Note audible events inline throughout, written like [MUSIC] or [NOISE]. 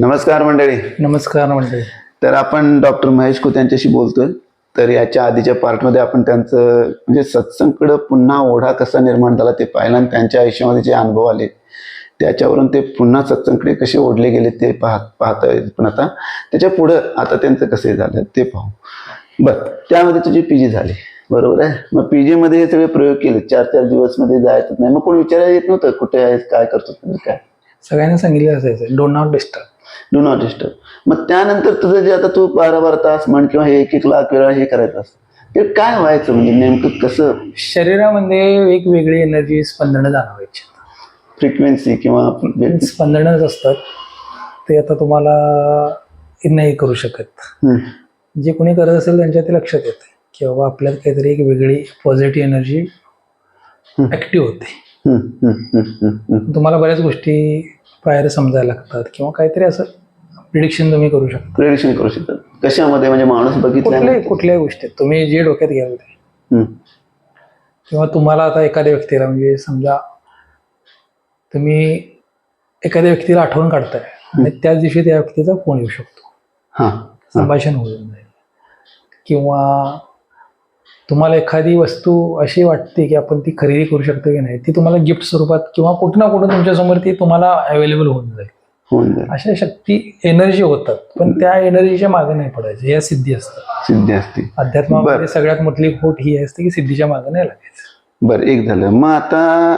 नमस्कार मंडळी. नमस्कार म्हणजे तर आपण डॉक्टर महेश खोत यांच्याशी बोलतोय. तर याच्या आधीच्या पार्टमध्ये आपण त्यांचं म्हणजे सत्संगकडं पुन्हा ओढा कसा निर्माण झाला ते पाहिलं आणि त्यांच्या आयुष्यामध्ये जे अनुभव आले त्याच्यावरून ते पुन्हा सत्संगकडे कसे ओढले गेले ते पाहत पाहतोय पण आता. त्याच्या पुढं आता त्यांचं कसं झालं ते पाहू. बरं त्यामध्ये तुझी पी जी झाली. बरोबर आहे? मग पी जीमध्ये हे सगळे प्रयोग केले. चार चार दिवसमध्ये जायचं नाही. मग कोणी विचारायला येत नव्हतं कुठे आहेस काय करतो तुम्ही काय? सगळ्यांना सांगितलं असायचं don't not disturb do not disturb मग त्यानंतर तुझं जे आता तू बारा बारा तास म्हण किंवा हे एक एक लाख वेळा हे करायचं असतं. ते काय व्हायचं म्हणजे नेमकं कसं? शरीरामध्ये वेगवेगळी एनर्जी स्पंदनं जाणवायची फ्रिक्वेन्सी किंवा स्पंदनच असतात ते आता तुम्हाला नाही करू शकत. जे कोणी करत असेल त्यांच्या ते लक्षात येते की बाबा आपल्यात काहीतरी एक वेगळी पॉझिटिव्ह एनर्जी. ऍक्टिव्ह होते. तुम्हाला बऱ्याच गोष्टी बाहेर समजायला लागतात किंवा काहीतरी असं प्रिडिक्शन तुम्ही करू शकता. प्रेडिक्शन करू शकतात कशामध्ये? म्हणजे माणूस बघितला कुठल्याही कुठल्याही गोष्टीत तुम्ही जे डोक्यात घ्याल ते. किंवा तुम्हाला आता एखाद्या व्यक्तीला म्हणजे समजा तुम्ही एखाद्या व्यक्तीला आठवण काढताय आणि त्याच दिवशी त्या व्यक्तीचा फोन येऊ शकतो. हा संभाषण होऊन जाईल किंवा तुम्हाला एखादी वस्तू अशी वाटते की आपण ती खरेदी करू शकतो की नाही ती तुम्हाला गिफ्ट स्वरूपात किंवा कुठं ना कुठं तुमच्यासमोर ती तुम्हाला अवेलेबल होऊन जाईल. अशा शक्ती एनर्जी होतात पण त्या एनर्जीच्या मागे नाही पडायचं या सिद्धी असतात. सिद्धी असते. अध्यात्मामध्ये. सगळ्यात मोठी खोट ही असते की सिद्धीच्या मागे नाही लागायचं. बरं एक झालं. मग आता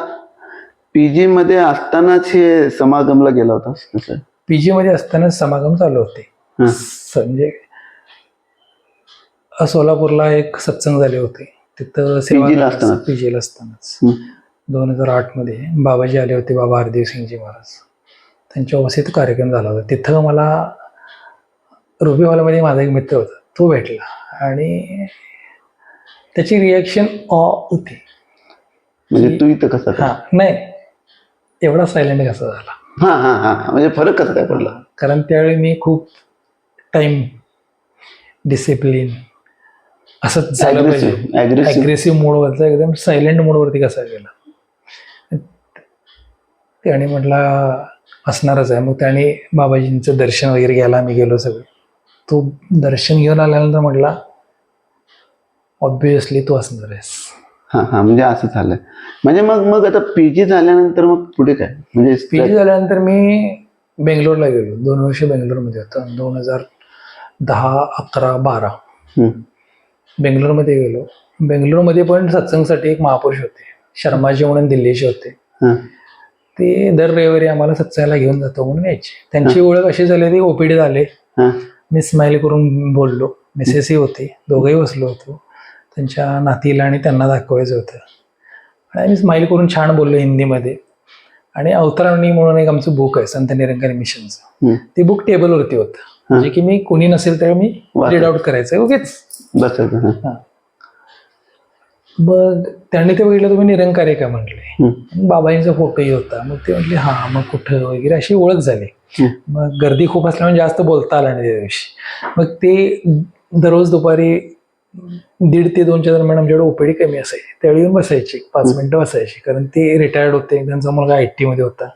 पी जी मध्ये असतानाच हे समागमला गेला कसं पीजी मध्ये असताना समागम चालू होते. हा. म्हणजे सोलापूरला एक सत्संग झाले होते. तिथं असताना? पीजीला असतानाच. दोन हजार आठमध्ये बाबाजी आले होते बाबा हरदेव सिंगजी महाराज. त्यांच्या अवस्थेत कार्यक्रम झाला होता. तिथं मला रुबी हॉलमध्ये माझा एक मित्र होता तो भेटला. आणि त्याची रिॲक्शन ऑ होती. म्हणजे तू इथं कसं हा नाही. एवढा सायलेंट कसा झाला? हा हा हा म्हणजे फरक कसा काय पडला? कारण त्यावेळी मी खूप टाइम डिसिप्लिन असंच झालं पाहिजे. अग्रेसिव्ह मोडवरचा एकदम सायलेंट मोडवरती कसा गेला? त्याने म्हटला असणारच आहे. मग त्याने बाबाजींचं दर्शन वगैरे घ्यायला आम्ही गेलो सगळे. तो दर्शन घेऊन आल्यानंतर म्हटला ऑब्विसली तू असणार आहेस. हा हा म्हणजे असं झालं. म्हणजे मग मग आता पीजी झाल्यानंतर मग पुढे काय? म्हणजे पी जी झाल्यानंतर मी बेंगलोरला गेलो. दोन वर्ष बेंगलोरमध्ये होतो. दोन हजार दहा अकरा बारा. बेंगलोरमध्ये गेलो. बेंगलोरमध्ये पण सत्संगसाठी एक महापुरुष होते. शर्माजी म्हणून दिल्लीचे होते. ते दर रविवारी आम्हाला सत्संगाला घेऊन जातो म्हणून यायचे. त्यांची ओळख अशी झाली ती ओपीडी झाले. मी स्माईल करून बोललो. मिसेसही होते. दोघंही बसलो होतो. त्यांच्या नातीला आणि त्यांना दाखवायचं होतं. आणि आम्ही स्माईल करून छान बोललो हिंदीमध्ये. आणि अवतरणी म्हणून एक आमचं बुक आहे संत निरंकारी मिशनचं. ते बुक टेबलवरती होतं. म्हणजे की मी कोणी नसेल तर मी. रीड आउट करायचं उगेच बसायचं हा. मग त्यांनी ते बघितलं तुम्ही निरंकारी का म्हटले बाबांचा फोटोही होता. मग ते म्हटले हा मग कुठं? वगैरे अशी ओळख झाली. मग गर्दी खूप असल्यामुळे जास्त बोलता आलं नाही त्या दिवशी. मग ते दररोज दुपारी दीड ते दोनच्या दरम्यान आमच्याकडे ओपीडी कमी असायची. त्यावेळी येऊन बसायची. पाच मिनिटं बसायची. कारण ते रिटायर्ड होते. त्यांचा मुलगा आय टी मध्ये होता.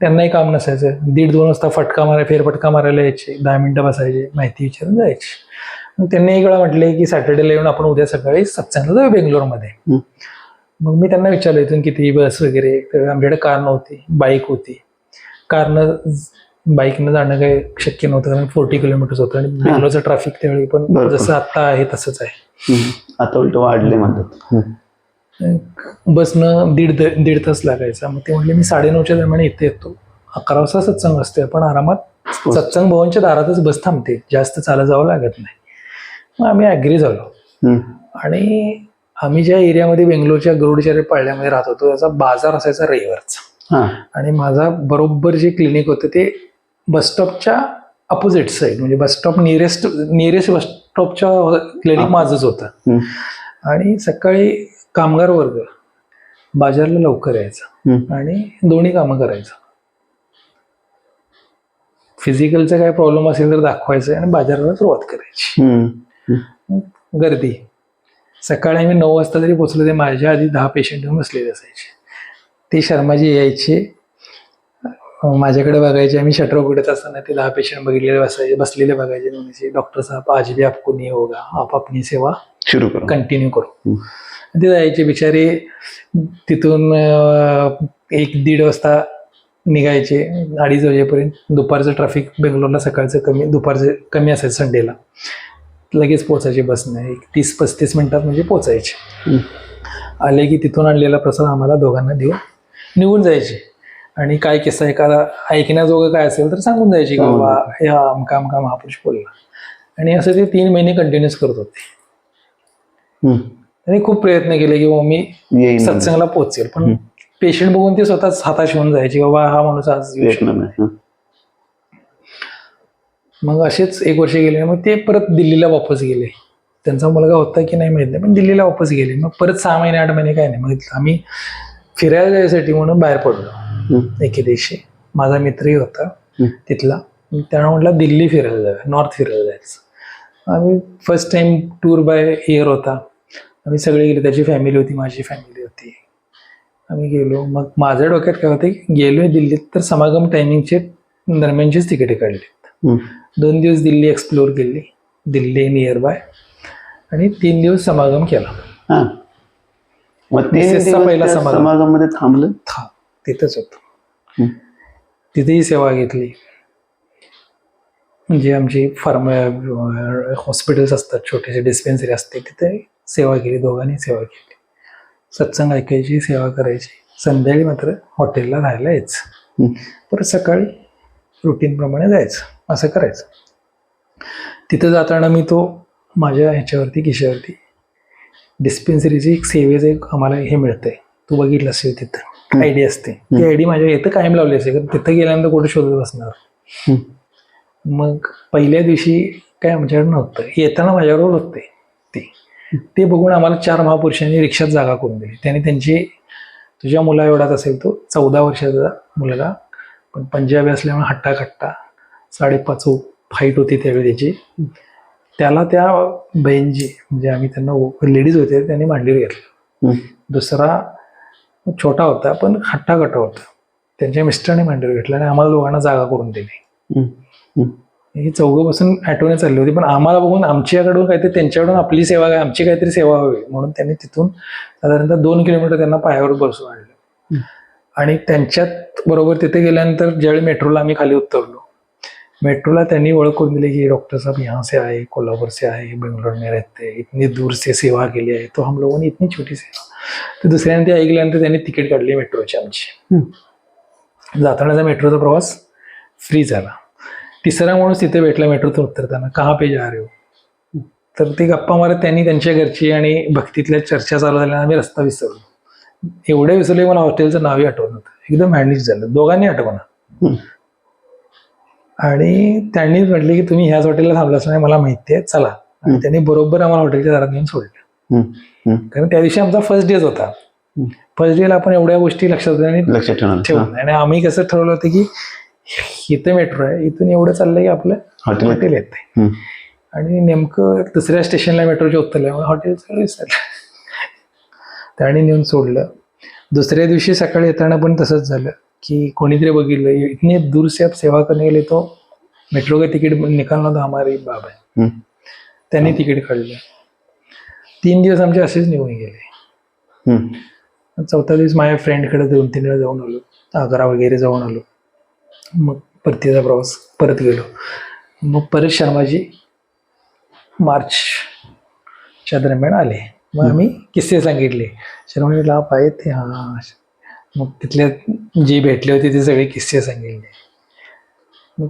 त्यांनाही काम नसायचं. दीड दोन वाजता फटका मारा फेरफटका मारायला यायचे. दहा मिनिटं बसायचे माहिती विचारून जायची. त्यांनी एक वेळा म्हटले की सॅटर्डेला येऊन आपण उद्या सकाळी सत्संगला जाऊ बेंगलोरमध्ये. मग मी त्यांना विचारलं इथून किती बस वगैरे? तर आमच्याकडे कार नव्हती बाईक होती. कारनं बाईकनं जाणं काही शक्य नव्हतं कारण फोर्टी किलोमीटर्स होतं आणि बेंगलोरचं ट्रॅफिक त्यावेळी पण. जसं आता आहे तसंच आहे. आता उलट वाढले म्हणतात. बसनं दीड दीड तास लागायचा. मग ते म्हटले मी साडेनऊच्या दरम्यान इथे येतो. अकरा वाजता सत्संग असते पण आरामात सत्संग भवनच्या दारातच बस थांबते. जास्त चालत जावं लागत नाही. मग आम्ही ॲग्री झालो. आणि आम्ही ज्या एरियामध्ये बेंगलोरच्या गरुडचार्य पाळण्यामध्ये राहत होतो त्याचा बाजार असायचा रविवारचा. आणि माझा बरोबर जे क्लिनिक होतं ते बसस्टॉपच्या अपोजिट साईड म्हणजे बसस्टॉप नियरेस्ट नियरेस्ट बसस्टॉपच्या क्लिनिक माझंच होतं. आणि सकाळी कामगार वर्ग. बाजारला लवकर यायचा. आणि दोन्ही कामं करायचं. फिजिकलचा काय प्रॉब्लेम असेल तर दाखवायचं आणि बाजाराला सुरुवात करायची. गर्दी. सकाळी आम्ही नऊ वाजता जरी पोचलो ते माझ्या आधी दहा पेशंट येऊन बसलेले असायचे. ते शर्माजी यायचे. माझ्याकडे बघायचे. आम्ही शटर उघडत असताना ते दहा पेशंट बघितलेले बसायचे बसलेले बघायचे. म्हणायचे डॉक्टर साहेब आज भी आपको नहीं होगा. आप अपनी सेवा सुरू करू. कंटिन्यू करू. ते जायचे बिचारे तिथून एक दीड वाजता निघायचे. अडीच वाजेपर्यंत. दुपारचं ट्रॅफिक बेंगलोरला सकाळचं कमी दुपारचं कमी असायचं संडेला. लगेच पोचायचे बसने. एक तीस पस्तीस मिनिटात म्हणजे पोचायचे. आले की तिथून आणलेला प्रसाद आम्हाला दोघांना देऊन निघून जायचे. आणि काय किस्सा एखादा ऐकण्याजोगं काय असेल तर सांगून जायचे की हो. बाबा हे हा अमका अमका महापुरुष बोलला. आणि असं ते तीन महिने कंटिन्यूस करत होते. त्यांनी खूप प्रयत्न केले की बाबा मी सत्संगाला पोहोचेल. पण. पेशंट बघून ते स्वतःच हाताश होऊन जायचे बाबा हा माणूस आज येऊ शकतो. मग असेच एक वर्ष गेले मग ते परत दिल्लीला वापस गेले. त्यांचा मुलगा होता की नाही माहीत नाही पण दिल्लीला वापस गेले. मग परत सहा महिने आठ महिने काय नाही. मग आम्ही फिरायला जायसाठी म्हणून बाहेर पडलो. एके दिवशी. माझा मित्रही होता. तिथला. त्यानं म्हटलं दिल्ली फिरायला जाऊया नॉर्थ फिरायला जायचं. आम्ही first time tour by air होता. आम्ही सगळे गेलो त्याची फॅमिली होती माझी फॅमिली होती. आम्ही गेलो. मग माझ्या डोक्यात काय होते गेलो दिल्लीत तर समागम टायमिंगचे दरम्यानचीच तिकीटे काढली हं. दोन दिवस दिल्ली एक्सप्लोर केली. दिल्ली नियर बाय आणि तीन दिवस समागम केला. पहिला त्या समारंभ. समागममध्ये थांबलं? था. तिथंच होतो. तिथेही सेवा घेतली. म्हणजे आमची फार्म हॉस्पिटल्स असतात छोटेसे डिस्पेन्सरी असते तिथे सेवा केली दोघांनी सेवा केली. सत्संग ऐकायची सेवा करायची. संध्याकाळी मात्र हॉटेलला राहायला यायचं. परत सकाळी रुटीनप्रमाणे जायचं. असं करायचं. तिथं जाताना मी तो माझ्या ह्याच्यावरती खिशावरती डिस्पेन्सरीची एक सेवेचं एक आम्हाला हे मिळतंय. तू बघितलं असेल तिथं. आयडी असते. ती आयडी माझ्या इथं कायम लावली असेल. कारण तिथं गेल्यानंतर कुठे शोधत बसणार? हं. मग पहिल्या दिवशी काय आमच्याकडे नव्हतं. येताना माझ्याबरोबर होते ते. ते बघून आम्हाला चार महापुरुषांनी रिक्षात जागा करून दिली. त्याने त्यांची तुझ्या मुला एवढाच असेल तो चौदा वर्षाचा मुलगा पण पंजाबी असल्यामुळे हट्टा खट्टा साडेपाच फाईट होती त्यावेळी त्याची. त्याला त्या बहीणजी म्हणजे आम्ही त्यांना लेडीज होते त्यांनी मांडीवर घेतलं. दुसरा छोटा होता पण हट्टा कट्टा होता. त्यांच्या मिस्टरने मांडीवर घेतला आणि आम्हाला दोघांना जागा करून दिली. हं. चौघं बसून ॲटोने चालली होती पण आम्हाला बघून आमच्याकडून काहीतरी त्यांच्याकडून आपली सेवा काय आमची काहीतरी सेवा हवी म्हणून त्यांनी तिथून साधारणतः दोन किलोमीटर त्यांना पायावर बसून आणलं. आणि त्यांच्यात बरोबर तिथे गेल्यानंतर ज्यावेळी मेट्रोला आम्ही खाली उतरलो मेट्रोला त्यांनी ओळख करून दिली की डॉक्टर साहब यहाँ से आए कोल्हापुर से आए बेंगलोर में रहते इतनी दूर से सेवा केली आहे तो हम लोगों ने इतनी छोटी सेवा तर दुसऱ्याने ते ऐकल्यानंतर त्यांनी तिकीट काढली मेट्रोची आमची. जातानाचा मेट्रोचा प्रवास फ्री झाला तिसरा माणूस तिथे भेटला मेट्रोतून उतरताना कहा पे जा रहे हो? तर ते गप्पा मारत त्यांनी त्यांच्या घरची आणि भक्तीतल्या चर्चा चालू झाल्या आम्ही रस्ता विसरलो. एवढे विसरले मला हॉटेलचं नावही आठवत नव्हतं. एकदम हँडलिश झालं. दोघांनी आठवणा. आणि त्यांनी म्हटले की तुम्ही ह्याच हॉटेलला थांबलाच नाही मला माहिती आहे चला. आणि. त्यांनी बरोबर आम्हाला हॉटेलच्या दारात घेऊन सोडलं. कारण त्या दिवशी आमचा फर्स्ट डेच होता. फर्स्ट डेला आपण एवढ्या गोष्टी लक्षात ठेवून आणि आम्ही कसं ठरवलं होतं की इथं मेट्रो आहे. इथून एवढं चाललंय की आपलं हॉटेल. हॉटेल येते. आणि नेमकं दुसऱ्या स्टेशनला मेट्रोच्या उतरल्यामुळे हॉटेल विसरलं त्याने नेऊन सोडलं. दुसऱ्या दिवशी सकाळी येताना पण तसंच झालं की कोणीतरी बघितलं. इतने दूर से आप सेवा करने के लिए तो मेट्रो का तिकीट निकालना तो हमारी बाब आहे. त्यांनी तिकीट काढलं. तीन दिवस आमचे असेच निघून गेले. चौथा दिवस माझ्या फ्रेंडकडे दोन तीन वेळा जाऊन आलो. आग्रा वगैरे जाऊन आलो. मग परतीचा प्रवास परत गेलो. मग परत शर्माजी मार्चच्या दरम्यान आले. मग आम्ही किस्से सांगितले. शर्माजी लाभ आहेत ते हां मग तिथल्या जे भेटले होते ते सगळे किस्से सांगितले. मग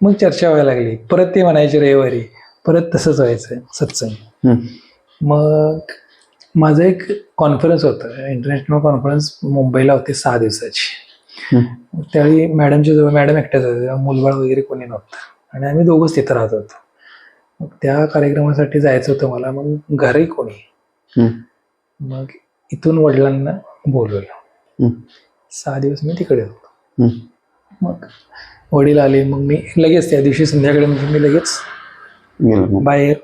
मग चर्चा व्हायला लागली. परत ते म्हणायचे रविवारी परत तसंच व्हायचं सत्संग. मग माझं एक कॉन्फरन्स होतं इंटरनॅशनल कॉन्फरन्स मुंबईला होती सहा दिवसाची. त्यावेळी मॅडमच्या जवळ मॅडम एकट्याच होत्या मुलबाळ वगैरे कोणी नव्हतं. आणि आम्ही दोघंच तिथं राहत होतो. मग त्या कार्यक्रमासाठी जायचं होतं मला मग घरही कोणी. मग इथून वडिलांना बोलवलं. सहा दिवस मी तिकडे होतो. मग वडील आले मग मी लगेच त्या दिवशी संध्याकाळी म्हणजे मी लगेच. बाहेर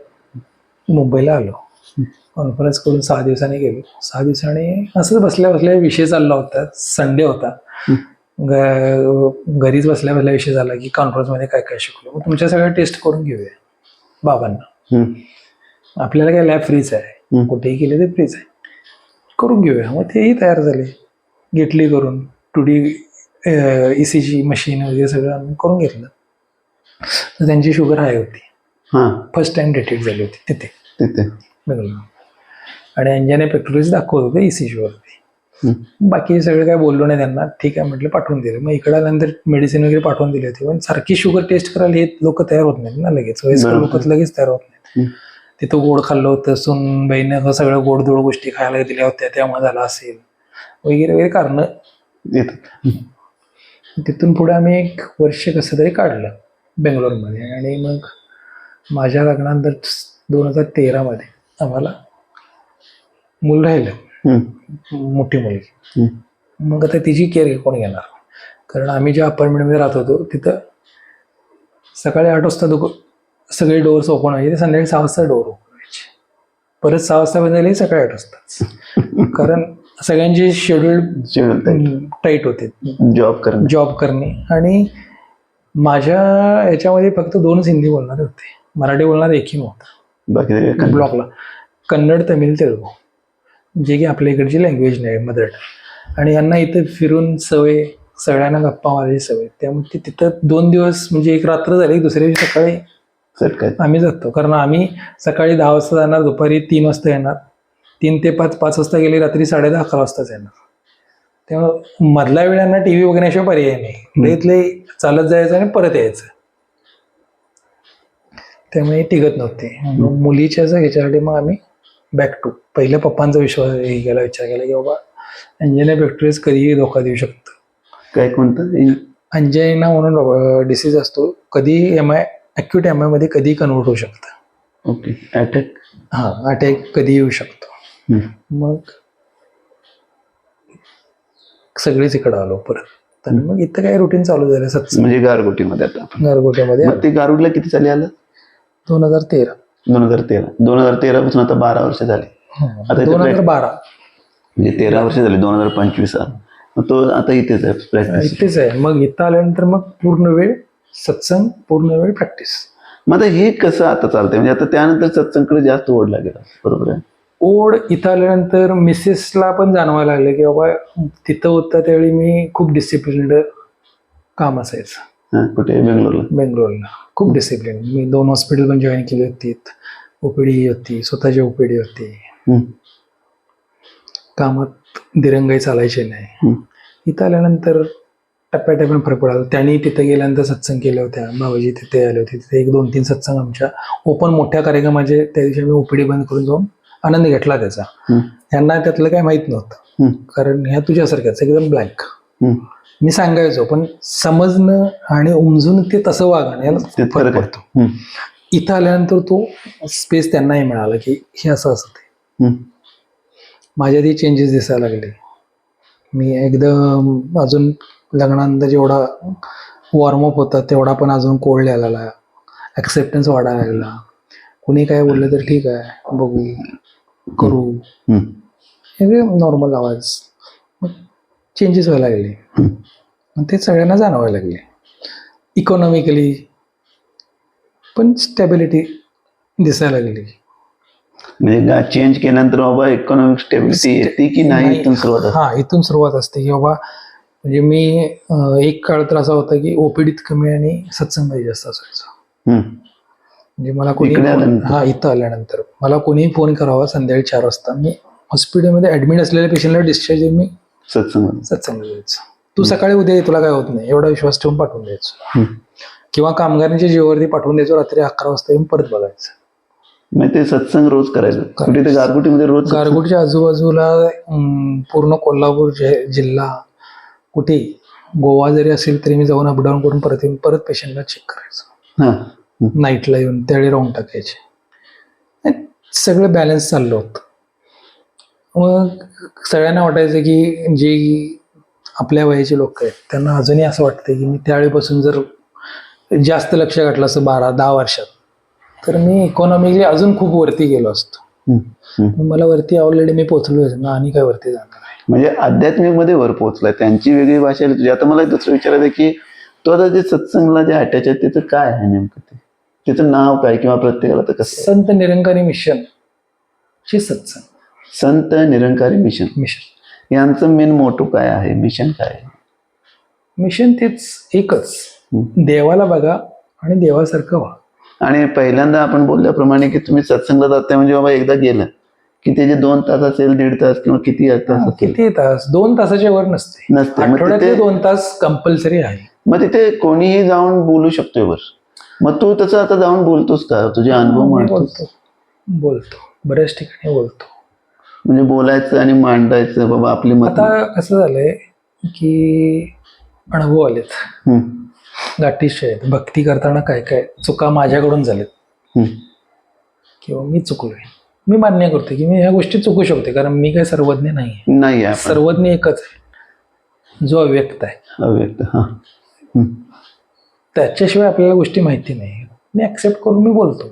मुंबईला आलो. कॉन्फरन्स करून सहा दिवसांनी गेलो. सहा दिवसांनी असंच बसल्या बसल्या विषय चालला होता संडे होता. घरीच बसल्या बसल्या विषय झाला की कॉन्फरन्समध्ये काय काय शिकलो. मग तुमच्या सगळ्या टेस्ट करून घेऊया बाबांना. आपल्याला काय लॅब फ्रीच आहे. कुठेही केले ते फ्रीच आहे. करून घेऊया. मग तेही तयार झाले. घेतली करून two D E C G machine वगैरे सगळं आम्ही करून घेतलं. तर त्यांची शुगर हाय होती. हा. फर्स्ट टाइम डिटेक्ट झाली होती. तिथे. तिथे. आणि अंजने पेक्टोरिस दाखवत होते ई बाकी सगळं काय बोललो नाही त्यांना. ठीक आहे म्हटलं पाठवून दिलं. मग इकडे आल्यानंतर मेडिसिन वगैरे पाठवून दिली होती. पण सारखी शुगर टेस्ट करायला हे लोक तयार होत नाहीत ना लगेच. वयस्कर. लोक लगेच तयार होत नाहीत. तिथं गोड खाल्लं होतं सुनबाईनं सगळं गोड धोड गोष्टी खायला दिल्या होत्या त्यामुळे झालं असेल. वगैरे वगैरे कारण. तिथून पुढे आम्ही एक वर्ष कसं तरी काढलं बेंगलोरमध्ये. आणि मग माझ्या लग्नानंतर दोन हजार तेरामध्ये आम्हाला मूल राहिलं. मोठी मुलगी. हम्म. मग आता तिची केअर कोण घेणार? कारण आम्ही ज्या अपार्टमेंटमध्ये राहत होतो तिथं सकाळी आठ वाजता दुक सगळे डोअर्स ओपन व्हायचे ते संध्याकाळी सहा वाजता डोअर ओपन व्हायचे. परत सहा वाजता बंद झाले सकाळी आठ वाजताच [LAUGHS] कारण सगळ्यांचे शेड्यूल टाईट होते. जॉब करणं. जॉब करणे. आणि माझ्या याच्यामध्ये फक्त दोनच हिंदी बोलणारे होते. मराठी बोलणारे एकही नव्हता. ब्लॉकला. कन्नड तमिळ तेलुगू. जे की आपल्या इकडची लँग्वेज नाही मदर आणि यांना इथं फिरून सवय सगळ्यांना गप्पा मारायची सवय. त्यामुळे ते तिथं दोन दिवस म्हणजे एक रात्र झाली दुसऱ्या दिवशी सकाळी आम्ही जातो. कारण आम्ही सकाळी दहा वाजता जाणार दुपारी तीन वाजता येणार. तीन ते पाच पाच वाजता गेले रात्री साडे दहा अकरा वाजताच येणार. त्यामुळे मधल्या वेळांना टी व्ही बघण्याशिवाय पर्याय नाही. लईतले चालत जायचं आणि परत यायचं. त्यामुळे टिकत नव्हते. मुलीच्या ह्याच्यासाठी मग आम्ही बॅक टू पहिल्या पप्पांचा विश्वास हे केला विचार केला की बाबा अंजना बॅक्टेरियाज कधीही धोका देऊ शकतं. काय कोणतं? अंजायना म्हणून डिसीज असतो कधी एम आय ॲक्यूट एम आयमध्ये कधी कन्वर्ट होऊ शकतं. ओके अटॅक हां अटॅक कधी येऊ शकतो. मग सगळेच इकडं आलो परत. आणि मग इथं काय रुटीन चालू झालं? सत्संग. म्हणजे गारगोटीमध्ये आता मग ते गारुडला किती साली आलं? दोन हजार तेरा. दोन हजार तेरा. दोन हजार तेरा पासून आता बारा वर्ष झाले. आता दोन हजार बारा. म्हणजे तेरा वर्ष झाले दोन हजार पंचवीस तो आता इथेच आहे प्रॅक्टिस इथेच आहे. मग इथं आल्यानंतर मग पूर्ण वेळ सत्संग पूर्ण वेळ प्रॅक्टिस मग आता हे कसं आता चालतंय? म्हणजे आता त्यानंतर सत्संगकडे जास्त ओढ लागेल बरोबर आहे? ओढ इथं आल्यानंतर मिसेसला पण जाणवायला लागलं की बाबा तिथं होतं त्यावेळी मी खूप डिसिप्लिन्ड काम असायचं. कुठे? बेंगलोरला. बेंगलोरला. खूप डिसिप्लिन मी दोन हॉस्पिटल पण जॉईन केली होती. ओपीडी होती स्वतःची ओपीडी होती. कामात दिरंगाई चालायची नाही. इथं आल्यानंतर टप्प्याटप्प्याने फरक पडाला. त्यांनी तिथे गेल्यानंतर सत्संग केले होत्या. बाबाजी तिथे आले होते. तिथे एक दोन तीन सत्संग आमच्या ओपन मोठ्या कार्यक्रमाचे त्या दिवशी आम्ही ओपीडी बंद करून जाऊन आनंद घेतला त्याचा. यांना त्यातलं काही माहीत नव्हतं. कारण ह्या तुझ्यासारख्याच एकदम ब्लँक. मी सांगायचो पण समजणं आणि उमजून ते तसं वागणं याला ते फरक पडतो. इथं आल्यानंतर तो स्पेस त्यांनाही मिळाला की हे असं असते हम्म, माझ्यात ही चेंजेस दिसायला लागले. मी एकदम अजून लग्नानंतर जेवढा वॉर्मअप होता तेवढा पण अजून कोल्ड यायला लागला. ॲक्सेप्टन्स वाढायला लागला. कुणी काय बोललं तर ठीक आहे बघू करू. हे नॉर्मल आवाज. चेंजेस व्हायला लागले. ते सगळ्यांना जाणवायला लागले. इकॉनॉमिकली पण स्टॅबिलिटी दिसायला लागली. म्हणजे चेंज केल्यानंतर बाबा इकॉनॉमिक स्टेबिलिटी येते की नाही इथून सुरुवात? हा इथून सुरुवात असते. की बाबा म्हणजे मी एक काळ तर असा होता की ओपीडीत कमी आणि सत्संगमध्ये जास्त असायचं. म्हणजे मला कोणी? हा इथं आल्यानंतर. मला कोणीही फोन करावा संध्याकाळी चार वाजता. मी हॉस्पिटलमध्ये ऍडमिट असलेल्या पेशंटला डिस्चार्ज मी सत्संग. सत्संग द्यायचं तू सकाळी उद्या ये, तुला काय होत नाही. एवढा विश्वास ठेवून पाठवून द्यायचो. हम्म. किंवा कामगारांच्या जीवावरती पाठवून द्यायचो रात्री अकरा वाजता येऊन परत बघायचं. मग ते सत्संग रोज करायचं. कुठे ते गारगोटीमध्ये रोज सत्संग? गारगोटच्या आजूबाजूला अं, पूर्ण कोल्हापूर जे- जिल्हा कुठे गोवा जरी असेल तरी मी जाऊन अपडाऊन करून परत येऊन परत पेशंटला चेक करायचं. हा. नाईटला येऊन त्यावेळी राहून टाकायचे. आणि सगळं बॅलन्स चाललं होतं. मग सगळ्यांना वाटायचं की जी आपल्या वयाची लोक आहेत त्यांना अजूनही असं वाटतं की मी त्यावेळीपासून जर जास्त लक्ष घातलं असं बारा दहा वर्षात तर मी इकॉनॉमिकली अजून खूप वरती गेलो असतो. मला वरती ऑलरेडी मी पोहोचलो ना आणि काय वरती जाणार आहे? म्हणजे आध्यात्मिकमध्ये वर पोहोचलाय त्यांची वेगळी भाषा तुझी आता मला दुसरं विचारायचं आहे की तो आता जे सत्संगला जे अटॅच आहे त्याचं काय आहे नेमकं ते? त्याचं नाव काय किंवा प्रत्येकाला तर कसं? संत निरंकारी मिशन चे सत्संग. संत निरंकारी मिशन. मिशन. यांचं मेन मोटो काय आहे? मिशन काय मिशन तेच एकच. देवाला बघा आणि देवासारखं व्हा. आणि पहिल्यांदा आपण बोलल्याप्रमाणे की तुम्ही सत्संगला जाताय म्हणजे बाबा एकदा गेलं की त्याचे दोन तास असेल दीड तास किंवा किती तास किती तास? दोन तासाच्या वर नसते. नसते. दोन तास कंपल्सरी आहे. मग तिथे कोणीही जाऊन बोलू शकतोय वर. मग तू तसं आता जाऊन बोलतोस का? तुझे अनुभव बोलतो. बोलतो. बऱ्याच ठिकाणी बोलतो. म्हणजे बोलायचं आणि मांडायचं बाबा आपली मत. आता कसं झालंय की अनुभव आलेत. गाठीश आहेत. भक्ती करताना काय काय चुका माझ्याकडून झाल्यात हम्म, किंवा मी चुकलोय. मी मान्य करतो की मी ह्या गोष्टी चुकू शकते कारण मी काही सर्वज्ञ नाही नाही सर्वज्ञ एकच आहे. जो अव्यक्त आहे. अव्यक्त हा. त्याच्याशिवाय आपल्याला गोष्टी माहिती नाही. मी ऍक्सेप्ट करून मी बोलतो.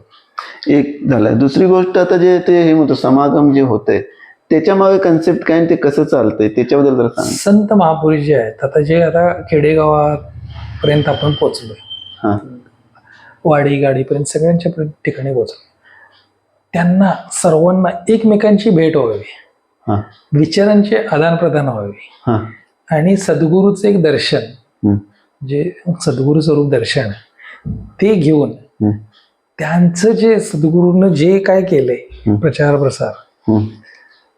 एक झालं दुसरी गोष्ट आता जे ते हे म्हणतो समागम जे होतंय त्याच्यामागे कन्सेप्ट काय आणि ते कसं चालतंय? त्याच्याबद्दल जरा सांग. संत महापुरुष जे आहेत आता जे आता खेडेगावात पर्यंत आपण पोचलोय हा. वाडी गाडीपर्यंत सगळ्यांच्या पर्यंत ठिकाणी पोचलो त्यांना सर्वांना एकमेकांची भेट व्हावी. हा. विचारांचे आदान प्रदान व्हावे. हा. आणि सद्गुरूचं एक दर्शन जे सद्गुरू स्वरूप दर्शन ते घेऊन त्यांचं जे सद्गुरूनं जे काय केलंय. प्रचार प्रसार.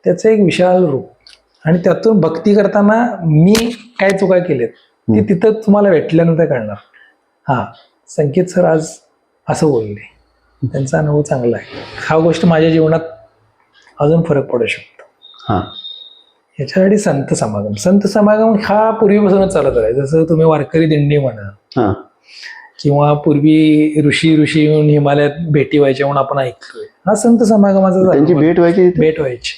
त्याचं एक विशाल रूप. आणि त्यातून भक्ती करताना मी काय चुका केल्यात ते तिथं तुम्हाला भेटल्यानंतर कळणार. हा संकेत सर आज असं बोलले. त्यांचा अनुभव चांगला आहे. हा गोष्ट माझ्या जीवनात अजून फरक पडू शकतो. हा. याच्यासाठी संत समागम. संत समागम हा पूर्वीपासूनच चालत आहे जसं तुम्ही वारकरी दिंडी म्हणा किंवा पूर्वी ऋषी ऋषी येऊन हिमालयात भेटी व्हायच्या म्हणून आपण ऐकतोय. हा संत समागमाचा. भेट व्हायची? भेट व्हायची.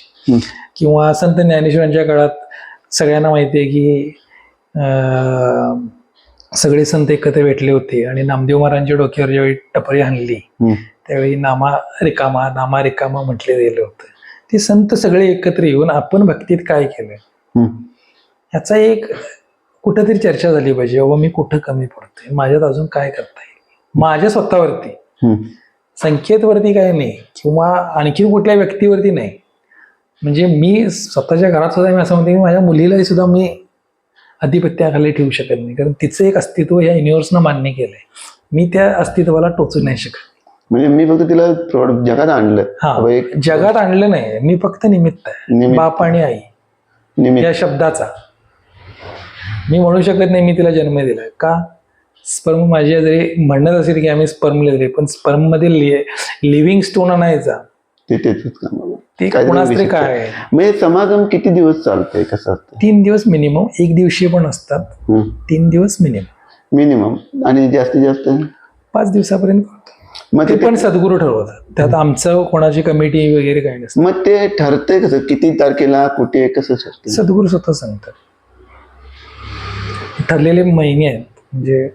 किंवा संत ज्ञानेश्वरांच्या काळात सगळ्यांना माहिती आहे की सगळे संत एकत्र भेटले होते आणि नामदेव महाराजांच्या डोक्यावर ज्यावेळी टपरी आणली त्यावेळी नामा रिकामा नामा रिकामा म्हटले गेलं होतं. ते संत सगळे एकत्र येऊन आपण भक्तीत काय केलं? ह्याचा एक कुठंतरी चर्चा झाली पाहिजे बाबा मी कुठं कमी पडतोय? माझ्यात अजून काय करता येईल? माझ्या स्वतःवरती. हम्म. संख्येतवरती काय नाही किंवा आणखी कुठल्या व्यक्तीवरती नाही. म्हणजे मी स्वतःच्या घरात सुद्धा मी असं म्हणते की माझ्या मुलीलाही सुद्धा मी अधिपत्याखाली ठेवू शकत नाही. कारण तिचं एक अस्तित्व या युनिव्हर्सनं मान्य केलंय. मी त्या अस्तित्वाला टोचू नाही शकत. म्हणजे मी फक्त तिला जगात आणलं. हा एक जगात आणलं नाही. मी फक्त निमित्त आहे. निमित्त. बाप आणि आई. निमित्त. या शब्दाचा. मी म्हणू शकत नाही मी तिला जन्म दिलाय. का? स्पर्म माझ्या जरी म्हणत असेल की आम्ही स्पर्म दिले पण स्पर्ममध्ये लिव्हिंग स्टोन आणायचा. ते तेच काम आहे. ते काहीतरी कोणाच तरी विशिष्ट. काय हे समागम किती दिवस चालतंय कसं असतं तीन दिवस मिनिमम एक दिवशी पण असतात. तीन दिवस मिनिमम. मिनिमम. आणि जास्तीत जास्त? पाच दिवसापर्यंत मग ते पण सद्गुरू ठरवतात. त्यात आमचं कोणाची कमिटी वगैरे काही नसतं. मग ते ठरतंय कसं? किती तारखेला कुठे कसं सद्गुरू स्वतः सांगतात. ठरलेले महिने आहेत. म्हणजे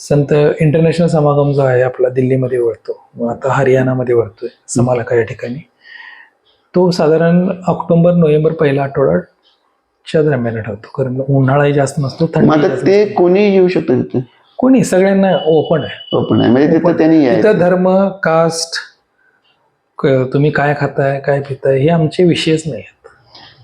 संत इंटरनॅशनल समागम जो आहे आपला दिल्लीमध्ये वळतो आता हरियाणामध्ये वळतोय समालका या ठिकाणी. तो साधारण ऑक्टोबर नोव्हेंबर पहिला आठवड्याच्या दरम्यान ठरतो कारण उन्हाळाही जास्त नसतो थंडी आता ते कोणी येऊ शकतं तिथे. कोणी? सगळ्यांना ओपन आहे. ओपन आहे. म्हणजे तिथं त्यांनी यायचं. तिथं धर्म कास्ट तुम्ही काय खाताय काय पिताय हे आमचे विषयच नाही आहेत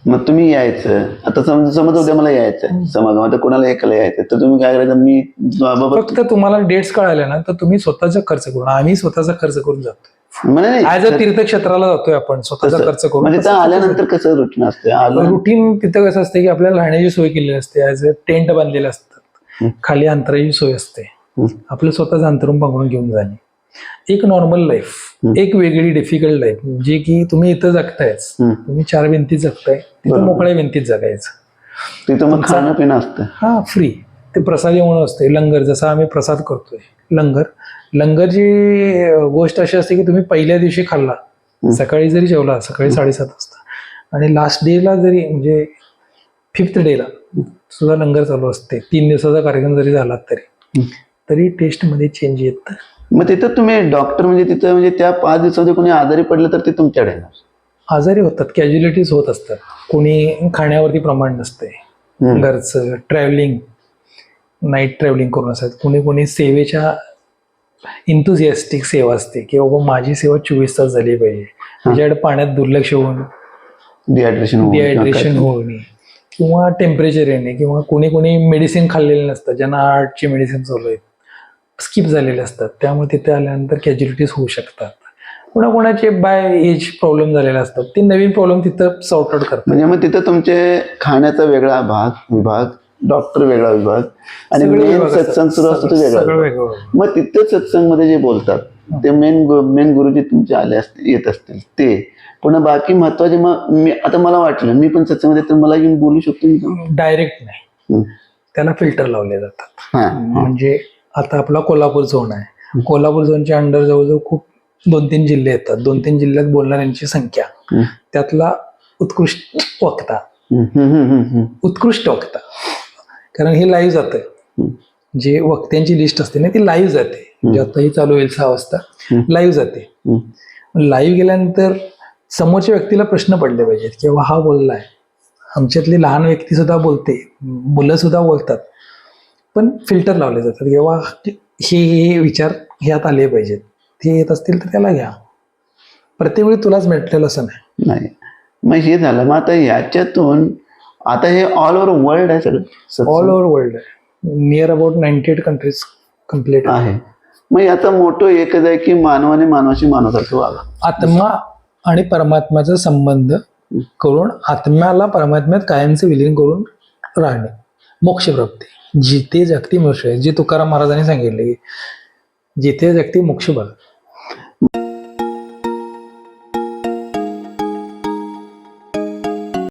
मग तुम्ही यायचं. आता समज समज उद्या मला यायचं समागम आता कोणाला एकाला यायचं तर तुम्ही काय करायचं? मी बाबा फक्त तुम्हाला डेट्स कळाल्या ना तर तुम्ही स्वतःचा खर्च करून आम्ही स्वतःचा खर्च करून जातो. म्हणे नाही, ऍज अ तीर्थक्षेत्राला जातोय आपण स्वतःचा. खर्च करून. म्हणजे आल्यानंतर कसं रुटीन असते रुटीन तिथं कसं असते की आपल्याला राहण्याची सोय केलेली असते. ऍज अ टेंट बांधलेले असतात. खाली अंतराची सोय असते. आपलं स्वतःचं अंतरून पांघरून घेऊन जाणे. एक नॉर्मल लाईफ. एक वेगळी डिफिकल्ट लाईफ जी की तुम्ही इथं जगतायच हं. तुम्ही चार भिंतीत जगताय तिथं. मोकळ्या भिंतीत जगायचं. तिथं मग खाणं पिणं असतं हा फ्री ते प्रसादी म्हणून असते लंगर जसा आम्ही प्रसाद करतोय. लंगर. लंगरची गोष्ट अशी असते की तुम्ही पहिल्या दिवशी खाल्ला. सकाळी जरी जेवला सकाळी साडेसात वाजता. आणि लास्ट डेला जरी म्हणजे फिफ्थ डेला सुद्धा लंगर चालू असते. तीन दिवसाचा कार्यक्रम जरी झाला तरी. तरी टेस्टमध्ये चेंज येत. मग तिथं तुम्ही डॉक्टर म्हणजे तिथं म्हणजे त्या पाच दिवसामध्ये कोणी आजारी पडलं तर ते तुमच्याकडे येणार. आजारी होतात कॅज्युलिटीज होत असतात. कोणी खाण्यावरती प्रमाण नसते. घरचं ट्रॅव्हलिंग नाईट ट्रॅव्हलिंग करून असतात. कोणी कोणी सेवेच्या इंथुझियास्टिक सेवा असते की बाबा माझी सेवा चोवीस तास झाली पाहिजे. त्याच्याकडे पाण्यात दुर्लक्ष होऊन डिहायड्रेशन होऊन डिहायड्रेशन. होणे किंवा टेम्परेचर येणे किंवा कोणी कोणी मेडिसिन खाल्लेले नसतात. ज्यांना हार्टची मेडिसिन चालू आहेत. स्किप झालेले असतात. त्यामुळे तिथे आल्यानंतर कॅज्युलिटीज होऊ शकतात. कोणाकोणाचे बाय एज प्रॉब्लेम झालेले असतात. ते नवीन प्रॉब्लेम तिथं सॉर्ट आउट करतात. म्हणजे मग तिथं तुमचे खाण्याचा वेगळा भाग विभाग डॉक्टर वेगळा विभाग आणि मेन. सत्संग सुरू असतो तो वेगळा. मग तिथे सत्संगमध्ये जे बोलतात ते मेन मेन गुरुजी तुमचे आले असतील येत असतील ते. पुन्हा बाकी महत्त्वाचे मग मी आता मला वाटलं मी पण सत्संगमध्ये तर मला येऊन बोलू शकतो? डायरेक्ट नाही. त्याला फिल्टर लावले जातात. म्हणजे आता आपला कोल्हापूर झोन आहे. कोल्हापूर झोनच्या अंडर जवळजवळ खूप दोन तीन जिल्हे येतात. दोन तीन जिल्ह्यात बोलणाऱ्यांची संख्या. त्यातला उत्कृष्ट वक्ता. उत्कृष्ट वक्ता. कारण हे लाईव्ह जातं. जे वक्त्यांची लिस्ट असते ना ती लाईव्ह जाते. म्हणजे आता ही चालू होईल सहा वाजता. लाईव्ह जाते. लाईव्ह गेल्यानंतर समोरच्या व्यक्तीला प्रश्न पडले पाहिजेत की बाबा हा बोललाय. आमच्यातली लहान व्यक्ती सुद्धा बोलते. मुलं सुद्धा बोलतात. पण फिल्टर लावले जातात. किंवा हे हे विचार ह्यात आले पाहिजेत. ते येत असतील तर त्याला घ्या. प्रत्येक वेळी तुलाच भेटलेलं असं नाही. नाही. मग हे झालं. मग आता ह्याच्यातून आता हे ऑल ओव्हर वर्ल्ड आहे सगळं. All over world near about ninety eight countries complete आहे. मग याचा मोठं एकच आहे की मानवाने मानवाशी मानवासारखं वागा आत्मा आणि परमात्म्याचा संबंध करून आत्म्याला परमात्म्यात कायमचे विलीन करून राहणे. मोक्षप्राप्ती. जिथे जगती मोक्ष आहे जे तुकाराम महाराजांनी सांगितले जिथे जगती मोक्ष